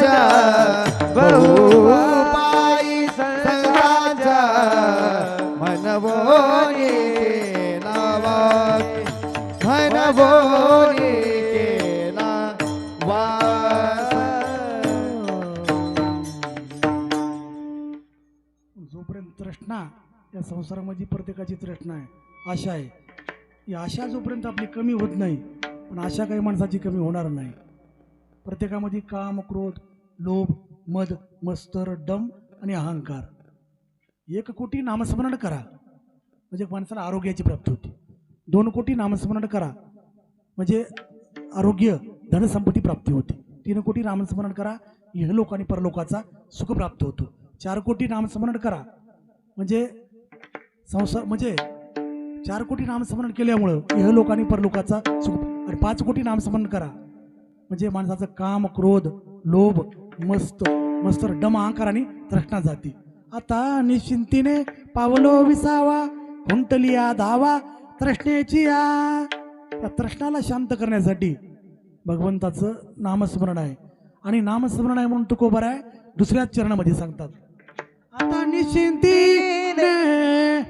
संतांच्या बहु मनवोनी केला मनवोनी केला वास. जोपर्यंत तृष्णा या संसारामध्ये प्रत्येकाची तृष्णा आहे आशा आहे. ही आशा जोपर्यंत आपली कमी होत नाही पण आशा काही माणसाची कमी होणार नाही. प्रत्येकामध्ये काम क्रोध लोभ मद मस्तर डम आणि अहंकार. एक कोटी नामस्मरण करा. म्हणजे माणसाला आरोग्याची प्राप्ती होते. दोन कोटी नामस्मरण करा. म्हणजे आरोग्य धनसंपत्ती प्राप्ती होते. तीन कोटी नामस्मरण करा. इहलोक आणि परलोकाचा सुख प्राप्त होतो. चार कोटी नामस्मरण करा. म्हणजे संसार म्हणजे चार कोटी नामस्मरण केल्यामुळं इहलोक आणि परलोकाचा सुख आणि पाच कोटी नामस्मरण करा. म्हणजे माणसाचं काम क्रोध लोभ मस्त मस्त डम अहंकार आणि तृष्णा जाती. आता निश्चिंतीने पावलो विसावा हुंटलिया धावा तृष्णेची या. त्या तृष्णाला शांत करण्यासाठी भगवंताचं नामस्मरण आहे. आणि नामस्मरण आहे म्हणून तुकोबर आहे दुसऱ्याच चरणामध्ये सांगतात. आता निश्चिंतीने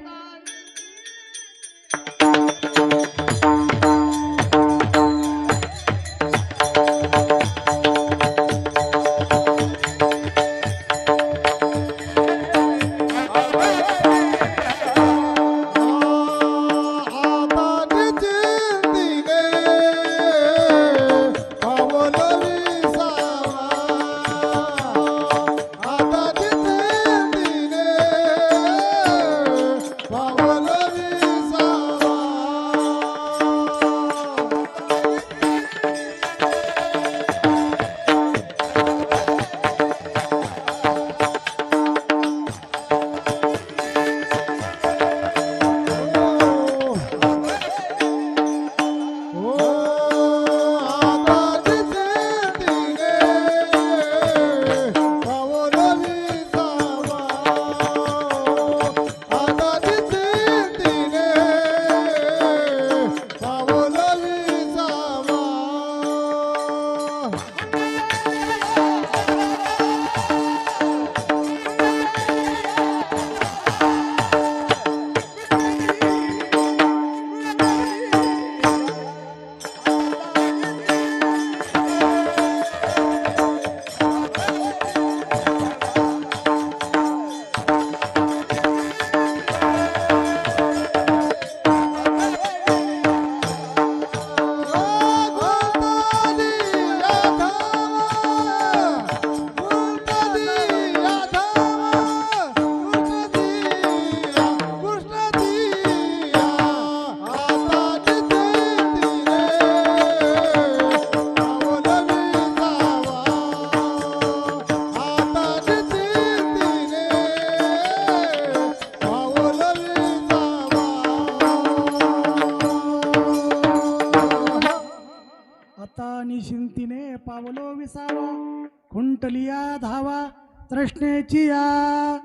तृष्णेची या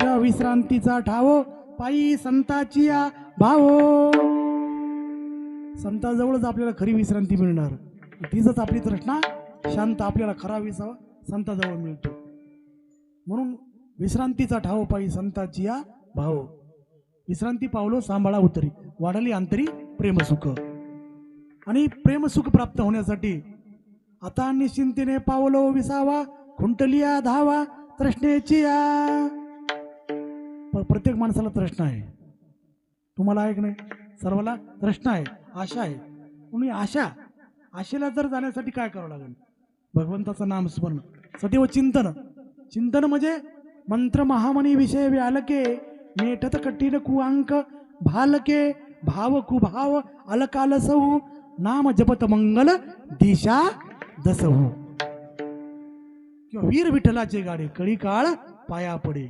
च विश्रांतीचा ठावो पायी संताची या भावो. संताजवळच आपल्याला खरी विश्रांती मिळणार. तीच आपली तृष्णा शांत आपल्याला खरा विसावा संताजवळ मिळतो. म्हणून विश्रांतीचा ठाव पायी संताची या भाव. विश्रांती पावलो सांभाळा उतरी. वाढली अंतरी प्रेमसुख. आणि प्रेमसुख प्राप्त होण्यासाठी आता निश्चिंतीने पावलो विसावा खुंटलिया धावा तृष्णेची या. प्रत्येक माणसाला तृष्णा आहे. तुम्हाला आहे की नाही? सर्वाला तृष्णा आहे आशा आहे. म्हणून आशा आशेला जर जाण्यासाठी काय करावं लागेल? भगवंताचं नाम स्मरण. सदैव चिंतन. चिंतन म्हणजे मंत्र महामनी विषय व्यालके मेटत कठीण कुअंक भालके भाव कुभाव अलकालसहू नाम जपत मंगल दिशा दसहू. किंवा वीर विठ्ठलाचे गाडे कळी काळ पाया पडे.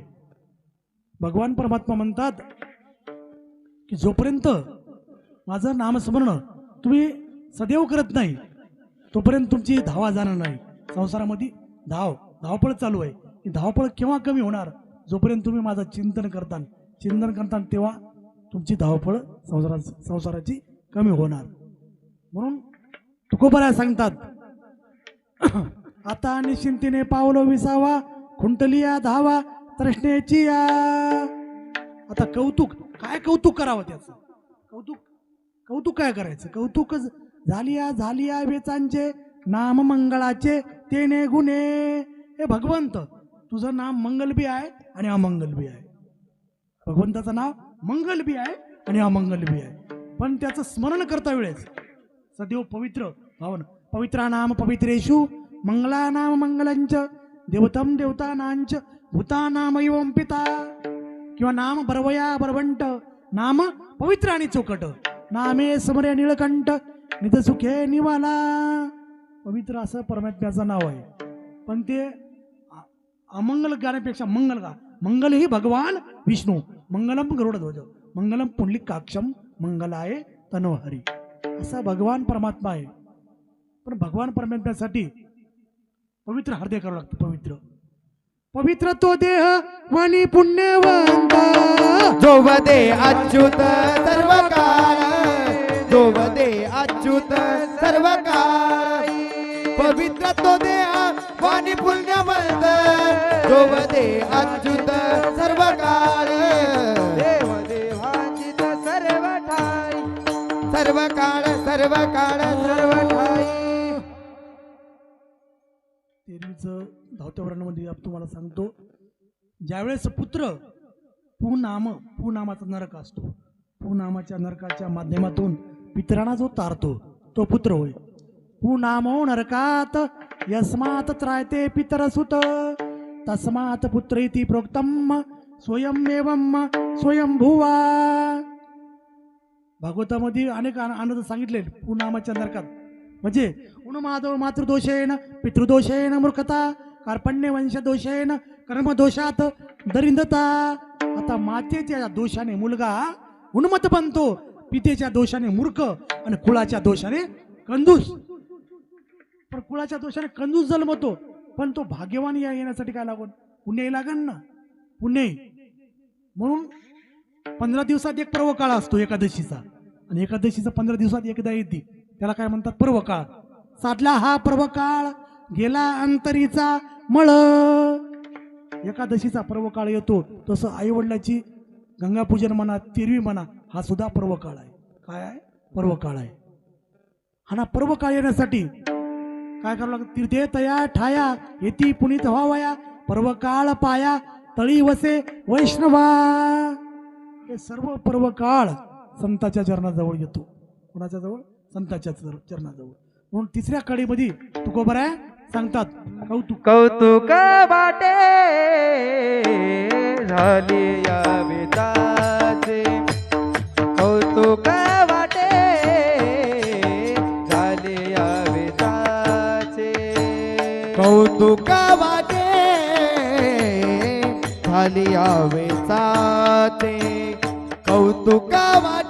भगवान परमात्मा म्हणतात की जोपर्यंत माझं नामस्मरण तुम्ही सदैव करत नाही तोपर्यंत तुमची धावा जाणार नाही. संसारामध्ये धाव धावपळ चालू आहे. की धावपळ केव्हा कमी होणार? जोपर्यंत तुम्ही माझं चिंतन करता चिंतन करता तेव्हा तुमची धावपळ संसारा संसाराची कमी होणार. म्हणून तुकोबराय सांगतात आता निश्चिंतीने पावलो विसावा खुंटलिया धावा तृष्णेची या. आता कौतुक काय कौतुक करावं त्याचं? कौतुक कौतुक काय करायचं? कौतुक झालिया झालिया वेचांचे नाम मंगळाचे तेने गुणे. हे भगवंत तुझं नाम मंगल बी आहे आणि अमंगल बी आहे. भगवंताचं नाव मंगल बी आहे आणि अमंगल बी आहे. पण त्याचं स्मरण करता वेळेस सदैव पवित्र भावन पवित्रा नाम पवित्रेषु मंगला नाम मंगलंच देवतम देवतानांच भूता नाम पिता। किंवा नाम बरवया बरवंट नाम पवित्र आणि चोकट नामे समरे निळकंठ निध सुखे निवाला। पवित्र असं परमात्म्याचं नाव आहे. पण ते अमंगल गाण्यापेक्षा मंगल गा मंगल ही भगवान विष्णू मंगलम गरुडध्वज मंगलम पुंडलिकाक्षम मंगलाय तनोहरी असा भगवान परमात्मा आहे. पण भगवान परमात्म्यासाठी पवित्र हृदय करावं लागतं पवित्र. पवित्र तो देह वाणी पुण्यवंत. जोवदे अच्युत सर्व काळ जोवदे अच्युत सर्व काळ पवित्र तो देहा वाणी पुण्यमंत जोवदे अच्युत सर्व काळ देव देवांचित सर्व ठाई सर्व काळ सर्व काळ सर्व ठाई तेरवीचं धावत्या वर्णामध्ये तुम्हाला सांगतो ज्यावेळेस पुत्र पुनाम पुनामाचा नरक असतो पुनामाच्या नरकाच्या माध्यमातून पितरांना जो तारतो तो पुत्र होय. पुनामो नरकात यस्मात त्रायते पितरसुत तस्मात पुत्र इति प्रोक्तम स्वयंमेवम स्वयंभुवा. भागवतामध्ये अनेक आन- आनंद सांगितले पुनामाच्या नरकात. म्हणजे उन्मादव मातृदोषेन पितृदोषेन मूर्खता कार्पण्य वंश दोषेन कर्मदोषात दरिंदता. आता मातेच्या दोषाने मुलगा उन्मत बनतो पितेच्या दोषाने मूर्ख आणि कुळाच्या दोषाने कंदूस पण कुळाच्या दोषाने कंजूस जन्मतो पण तो भाग्यवान या येण्यासाठी काय लागून? पुण्यही लागन ना? पुण्य. म्हणून पंधरा दिवसात एक पर्व काळ असतो एकादशीचा. आणि एकादशीचा पंधरा दिवसात एकदा येते. त्याला काय म्हणतात? पर्व काळ साधला हा पर्व काळ गेला अंतरीचा मळ. एकादशीचा पर्व काळ येतो तसं आईवडिलाची गंगापूजन म्हणा तिरवी म्हणा हा सुद्धा पर्व काळ आहे. काय आहे? पर्व काळ आहे. हा ना पर्व काळ येण्यासाठी काय करावं लागतं? तीर्थे तया ठाया येती पुनीत व्हावया पर्व काळ पाया तळी वसे वैष्णवा. हे सर्व पर्व काळ संताच्या चरणाजवळ येतो. कोणाच्या जवळ? संताच्या चरणाजवळ. म्हणून तिसऱ्या कडीमध्ये तुकोबर आहे सांगतात कौतुक. कौतुक वाटे झाले या कौतुक वाटे झाले या वेताचे. कौतुक वाटे झाली वेदाचे कौतुक वाटे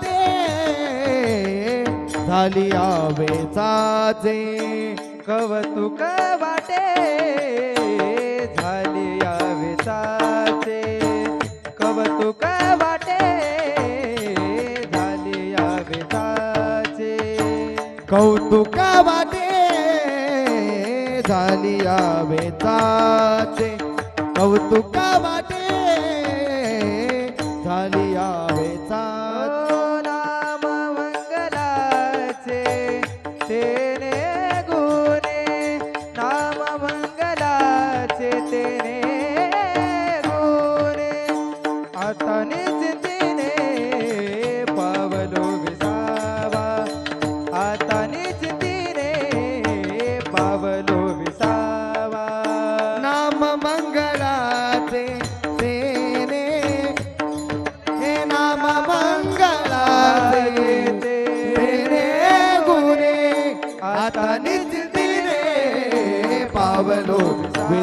झाली आवेचाचे कवतुक वाटे. झाली या वेताचे कौतुक वाटे. झाली या वेताचे कौतुक वाटे. झाली आवेचाचे कौतुक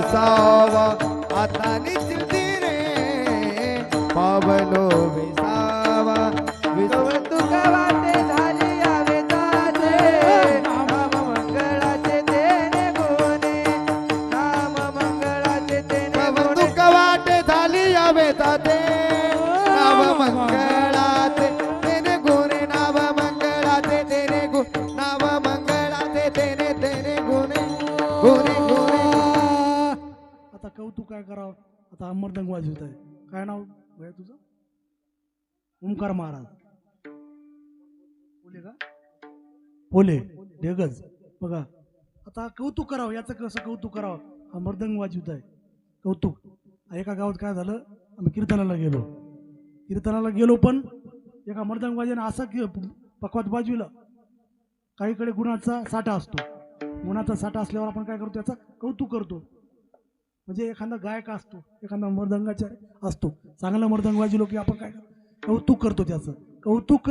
विसावा बोलत आहे काय नाव भैया तुझं? ओंकार महाराज. बोले का? बोले. देगज. बघा. आता कौतुक करावं याचं कसं कौतुक करावं? हा मर्दंग वाजवत आहे. कौतुक. एका गावात काय झालं? आम्ही कीर्तनाला गेलो. कीर्तनाला गेलो पण एका मर्दंगवाजाने असं की पकवात बाजूला काहीकडे गुणाचा साठा असतो. गुणाचा साठा असल्यावर आपण काय करतो याचा? कौतुक करतो. म्हणजे एखादा गायक असतो एखादा मृदंगाचार असतो. चांगला मृदंगवाजी लोक की आपण काय कौतुक करतो त्याचं. कौतुक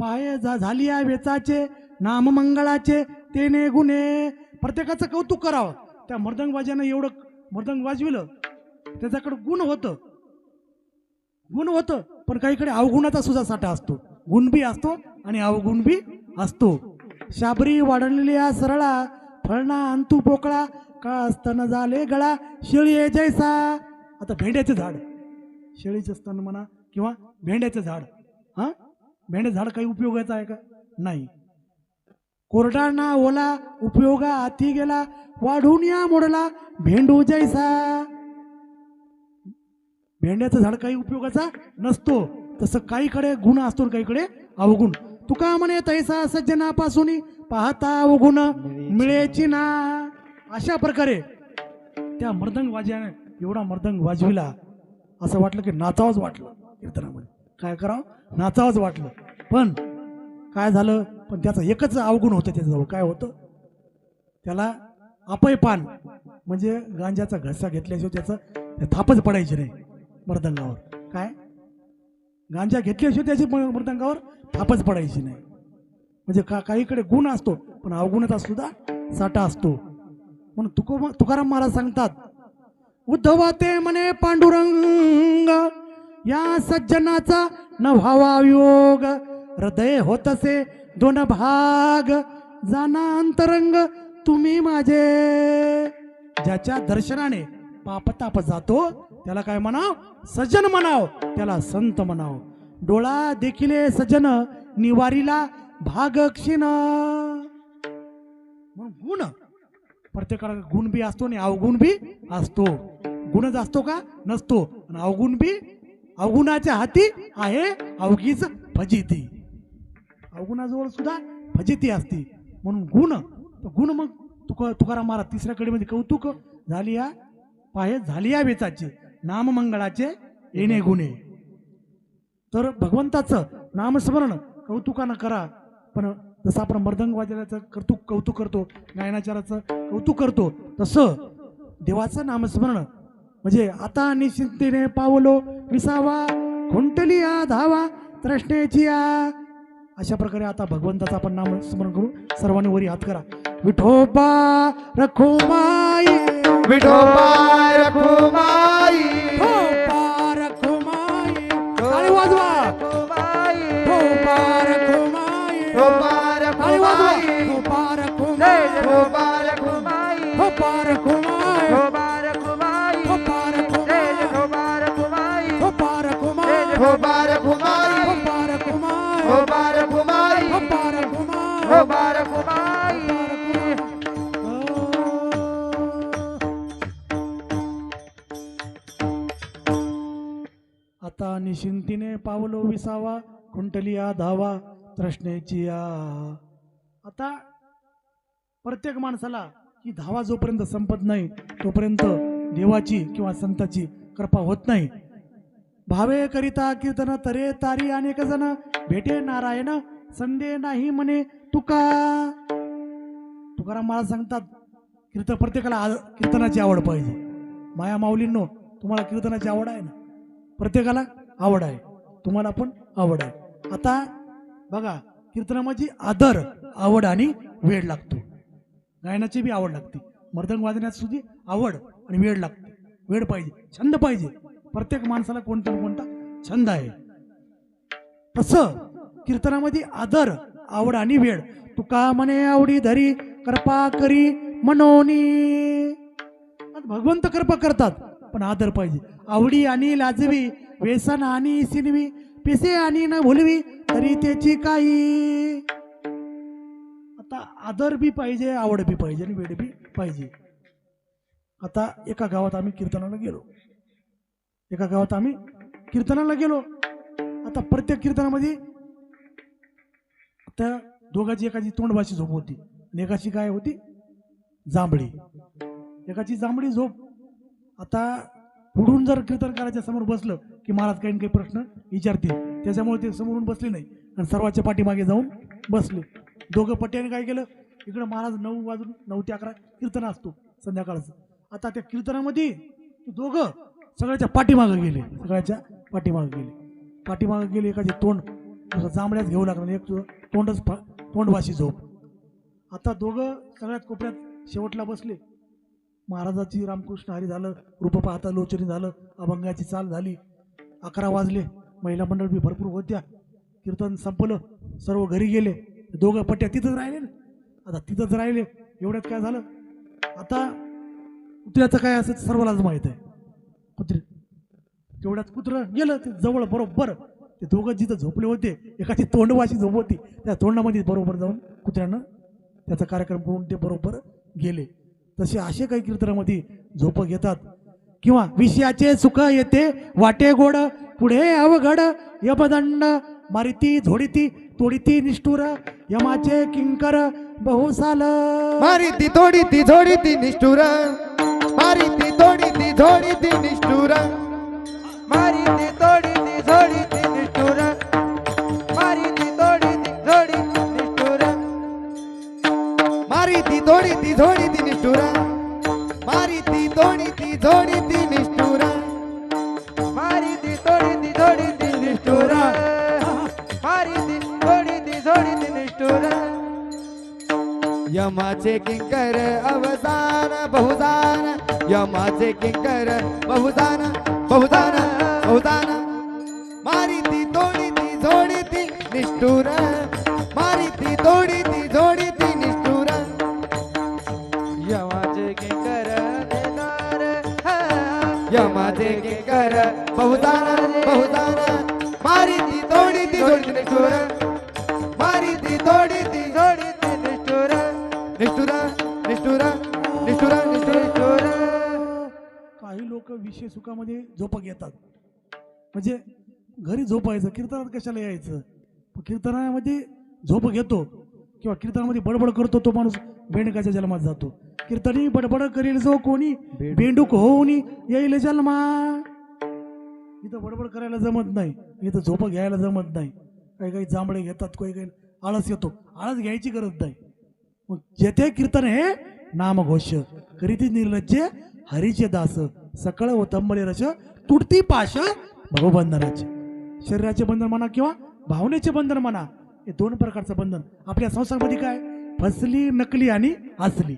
पाय जा झाली आहे वेचाचे नाम मंगळाचे तेने गुणे प्रत्येकाचं कौतुक करावं. त्या मृदंगबाजानं एवढं मृदंग वाजविलं त्याच्याकडे गुण होतं. गुण होतं पण काहीकडे अवगुणाचा सुद्धा साठा असतो. गुण बी असतो आणि अवगुण बी असतो. शाबरी वाढलेल्या सरळा फळणा अंतू पोकळा का असताना झाले गळा शेळी आहे जैसा. आता भेंड्याचं झाड. शेळीचं स्तन म्हणा किंवा भेंड्याचं झाड. हां? भेंड्या झाड काही उपयोगाचं आहे का? नाही. कोरडाणा ओला उपयोगा हाती गेला वाढून या मोडला भेंडू जैसा. भेंड्याचं झाड काही उपयोगाचा नसतो. तसं काहीकडे गुण असतो काहीकडे अवगुण. तुका म्हणे तैसा सज्जनापासून पाहता उगुण मिळेची ना. अशा प्रकारे त्या मृदंग वाजयाने एवढा मृदंग वाजविला. असं वाटलं की नाचावंच वाटलं कीर्तनामध्ये. काय करावं? नाचावंच वाटलं. पण काय झालं? पण त्याचं एकच अवगुण होतं त्याच्याजवळ. काय होतं? त्याला अपयपान म्हणजे गांजाचा घसा घेतल्याशिवाय त्याचं थापच पडायची नाही मृदंगावर काय? गांजा घेतल्याशिवाय त्याची मृदंगावर थापच पडायची नाही. म्हणजे का काहीकडे गुण असतो पण अवगुणाचा सुद्धा साठा असतो. म्हणून तुको तुकाराम महाराज सांगतात उद्धवा ते म्हणे पांडुरंग या सज्जनाचा न व्हावा योग हृदय होतसे दोन भाग जाना अंतरंग तुम्ही माझे. ज्याच्या दर्शनाने पापताप जातो त्याला काय म्हणाव? सज्जन म्हणाव. त्याला संत म्हणाव. डोळा देखील सज्जन निवारीला भाग म्हणून हो गुण प्रत्येकाला गुण बी असतो आणि अवगुण बी असतो. गुणच असतो का? नसतो. आणि अवगुण बी अवगुणाच्या हाती आहे अवघीच फजिती. अवगुणाजवळ सुद्धा फजिती असते. म्हणून गुण गुण मग तुका तुकाराम महाराज तिसऱ्या कडेमध्ये कौतुक झाली या पाहे झाली या वेचाचे नाममंगळाचे येणे गुणे. तर भगवंताचं नामस्मरण कौतुकानं करा. पण जसं आपण मर्दंग वाजवण्याचं कौतुक कौतुक करतो गायनाचाराचं कौतुक करतो तसं देवाचं नामस्मरण म्हणजे आता निश्चिंतीने पावलो विसावा खुंटलिया धावा तृष्णेची या अशा प्रकारे आता भगवंताचं आपण नाम स्मरण करू सर्वांनी वरी हात करा. विठोबा रखुमाई विठोबा रखो माई विसावा कुंटलिया धावा तृष्णेची आता प्रत्येक माणसाला ही धावा जोपर्यंत संपत नाही तोपर्यंत देवाची किंवा संताची कृपा होत नाही. भावे करिता कीर्तन तरे तारी अनेक जण भेटे नारायण संदे नाही म्हणे तुका. तुकाराम मला सांगतात कीर्तन प्रत्येकाला कीर्तनाची आवड पाहिजे. माया माऊलींनो तुम्हाला कीर्तनाची आवड आहे ना? प्रत्येकाला आवड आहे. तुम्हाला पण आवड आहे. आता बघा कीर्तनामध्ये आदर आवड आणि वेळ लागतो. गायनाची बी आवड लागते. मर्दंग वाजण्यात सुद्धा आवड आणि वेळ लागते. वेळ पाहिजे छंद पाहिजे. प्रत्येक माणसाला कोणता ना कोणता छंद आहे. तसं कीर्तनामध्ये आदर आवड आणि वेळ. तुका म्हणे आवडी धरी कृपा करी मनोनी. भगवंत कृपा करतात. पण आदर पाहिजे. आवडी आणि लाजवी व्यसन आणि सिनवी पिसे आणि न भुलवी तरी त्याची काही. आता आदर बी पाहिजे आवड बी पाहिजे आणि वेळ बी पाहिजे. आता एका गावात आम्ही कीर्तनाला गेलो. एका गावात आम्ही कीर्तनाला गेलो. आता प्रत्येक कीर्तनामध्ये त्या दोघाची एकाची तोंडभाषी झोप होती आणि एकाची काय होती? जांभळी. एकाची जांभळी झोप आता पुढून जर कीर्तन करायच्या समोर बसलं की महाराज काही ना काही प्रश्न विचारतील. त्याच्यामुळे ते समोरून बसले नाही. आणि सर्वांच्या पाठीमागे जाऊन बसले. दोघं पट्ट्याने काय केलं? इकडं महाराज नऊ वाजून नऊ ते अकरा कीर्तन असतो संध्याकाळचं. आता त्या कीर्तनामध्ये दोघं सगळ्याच्या पाठीमागं गेले. सगळ्याच्या पाठीमागं गेले. पाठीमागं गेले एकाचे तोंड जसं जांभळ्यात घेऊ लागलं एक तोंडच फा- तोंडवाशी झोप. आता दोघं सगळ्यात कोपऱ्यात शेवटला बसले. महाराजाची रामकृष्ण हरी झालं रूप पाहता लोचनी झालं अभंगाची चाल झाली. अकरा वाजले महिला मंडळ बी भरपूर होत्या कीर्तन संपलं सर्व घरी गेले. दोघं पट्ट्या तिथंच राहिले ना. आता तिथंच राहिले. एवढ्यात काय झालं? आता कुत्र्याचं काय असं सर्वालाच माहीत आहे. कुत्रे. तेवढ्यात कुत्रं गेलं ते जवळ बरोबर. ते दोघं जिथं झोपले होते एकाची तोंडवाशी झोप होती. त्या तोंडामध्ये बरोबर जाऊन कुत्र्यानं त्याचा कार्यक्रम करून ते बरोबर गेले. तसे असे काही कीर्तनामध्ये झोप घेतात. किंवा विषयाचे सुख येते वाटे गोड पुढे अवघड यमदंड मारिती झोडीती तोडीती निष्ठुर यमाचे किंकर बहुसाल. मारी ती थोडी ती निष्ठुर. मारिती ती थोडी ती ती निष्ठुर. मारी ती थोडी ती झोडी ती निष्ठुर. मारी ती थोडी ती झोडी ती निष्ठुरा. मारी ती तोडी ती झोडी ती निष्ठुरा. मारी ती तोडी ती झोडी ती निष्ठुरा. यमाचे किंकर अवसान बहुदान यमाचे किंकर बहुदान बहुदान बहुदान मारी ती तोडी ती झोडी ती निष्ठुरा. मारी ती तोडी ती झोडी यमाचे किंकर देणार. हा. यमाचे किंकर बहुदान बहुदान मारी ती तोडी ती जोडी ती निष्ठुर. मारी ती तोडी ती जोडी ती निष्ठुर. निष्ठुर निष्ठुर निष्ठुर निष्ठुर काही लोक विषय सुखामध्ये झोप घेतात म्हणजे घरी झोपायचं कीर्तनात कशाला यायचं? कीर्तनामध्ये झोप घेतो किंवा कीर्तनामध्ये बडबड करतो तो माणूस. भेंडकाच्या जन्मात जातो. कीर्तनी बडबड करील जो कोणी भेंडूक होऊनी येईल जन्मा. इथं बडबड करायला जमत नाही इथं झोप घ्यायला जमत नाही. काही काही जांभळे घेतात काही काही आळस येतो. आळस घ्यायची गरज नाही. मग जेथे कीर्तन हे नामघोष करीती निर्लज्जे हरीचे दास सकळ व तंबले रस तुटती पाश भवबंधनाचे. शरीराचे बंधन म्हणा किंवा भावनेचे बंधन म्हणा हे दोन प्रकारचं बंधन. आपल्या संसारमध्ये काय? फसली नकली आणि असली.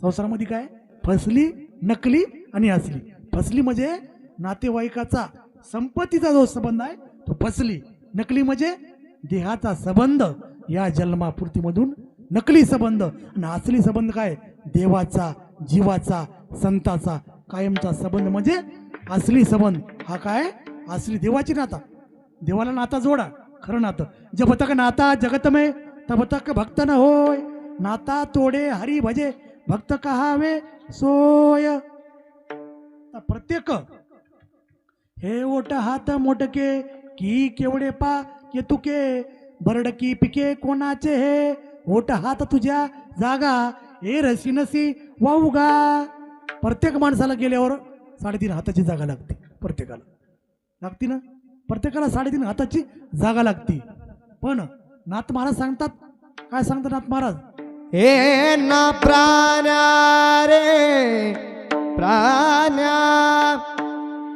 संसारामध्ये काय? फसली नकली आणि असली. फसली म्हणजे नातेवाईकाचा संपत्तीचा जो संबंध आहे तो फसली. नकली म्हणजे देहाचा संबंध. या जन्मापूर्तीमधून नकली संबंध. आणि असली संबंध काय? देवाचा जीवाचा संताचा कायमचा संबंध म्हणजे असली संबंध. हा काय? असली देवाची नाता. देवाला नाता जोडा. खरं नातं. जब तक नाता? जगतमय में तब तक भक्त न होय. नाता तोडे हरी भजे भक्त कहावे सोय. प्रत्येक हे ओट हात मोटके की केवढे पा के तुके. बरडकी पिके कोणाचे हे? ओट हात तुझ्या जागा हे रसी नसी वाऊगा. प्रत्येक माणसाला गेल्यावर साडेतीन हाताची जागा लागते प्रत्येकाला. लागते ना? प्रत्येकाला साडेतीन हाताची जागा लागते. पण नाथ महाराज सांगतात. काय सांगतात नाथ महाराज? हे ना प्राण्या रे प्राण्या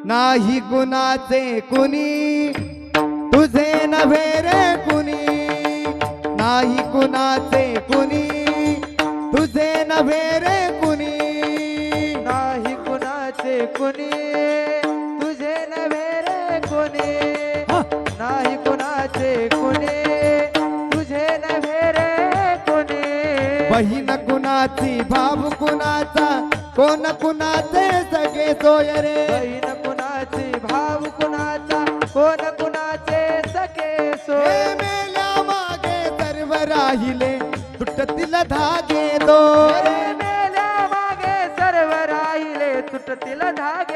नाही कुणाचे कुणी तुझे नव्हे रे कुणी नाही कुणाचे कुणी तुझे नव्हे रे कुणी नाही कुणाचे कुणी तुझे नव्हे रे कोणी नाही कुणाचे कुणी. बहीण कुणाची भाव कुणाचा कोण कुणाचे सगळे सोय रे? बहीण कुणाची भाव कुणाचा कोण कुणाचे सखे सोय? मेल्या मागे सर्व राहिले तुटतील धागे दोरे. मेल्या मागे सर्व राही तुटतील धागे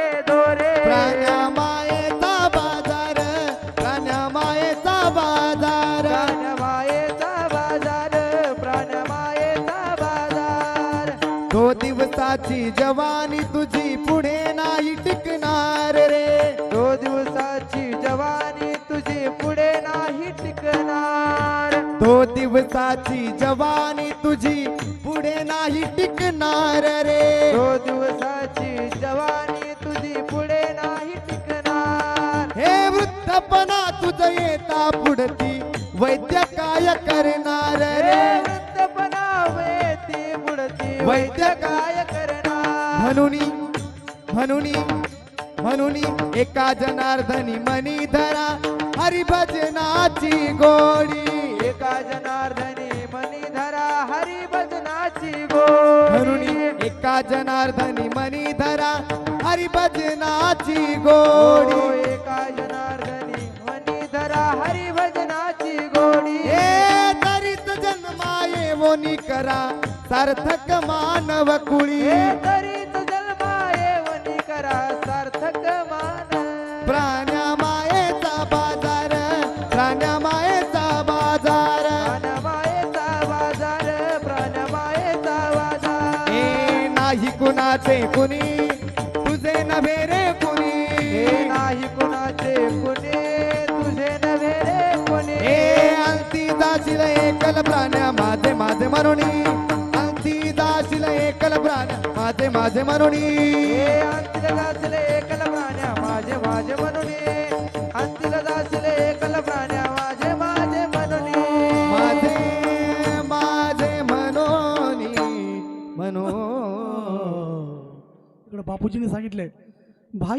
दिवसाची जवानी तुझी पुढे नाही टिकणार रे. दो दिवसाची जवानी तुझी पुढे नाही टिकणार. तो दिवसाची जवानी तुझी पुढे नाही टिकणार रे. दो दिवसाची जवानी तुझी पुढे नाही टिकणार. हे वृद्धपणा तुझ येता पुढती वैद्य काय करणार रे? ती बुडती वैद्य काय म्हणून म्हणून म्हणून एका जनार्दनी मनी धरा हरिभजनाची गोडी. एका जनार्दनी मनी धरा हरी भजनाची म्हणून गोडी एका जनार्दनी मनी धरा हरिभजनाची गोडी. एका जनार्दनी मनी धरा हरी भजनाची गोडी. हे तरीच जन्माये वोनी करा सार्थक मानव कुळी. हे वनी करा सार्थक मान. प्राण्या मायेचा बाजार प्राण्या मायेचा बाजार. प्राणमायेचा बाजार प्राणमायेचा बाजार. हे नाही कुणाचे कुणी तुझे नव्हे रे हे कुणी नाही कुणाचे कुणी तुझे नव्हे रे कोणी. हे अंती जाशील एकल प्राण्या माझे माझे एकल माझे माझे म्हणूनी हे अंतिल एकल प्राण्या माझे माझे म्हणून अंतिल दासले एकल प्राण्या माझे माझे म्हणून माझे माझे म्हणूनी म्हणून इकडे बापूजीने सांगितले भाई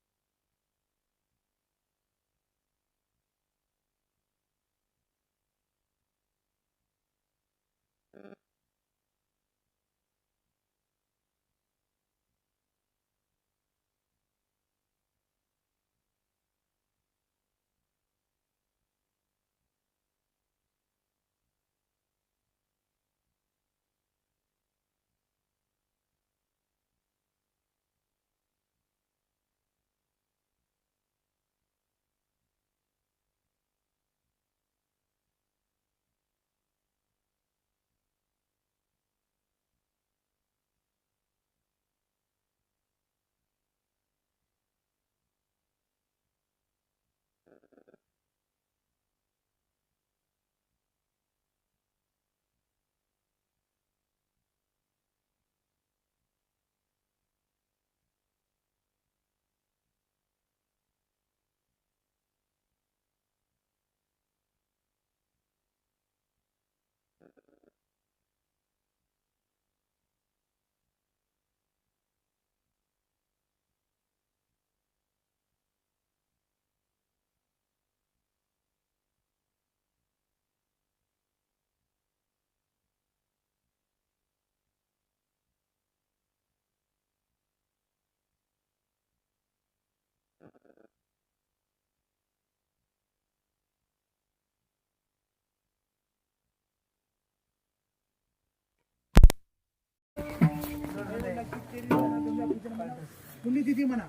तुम्ही दिदी म्हणा.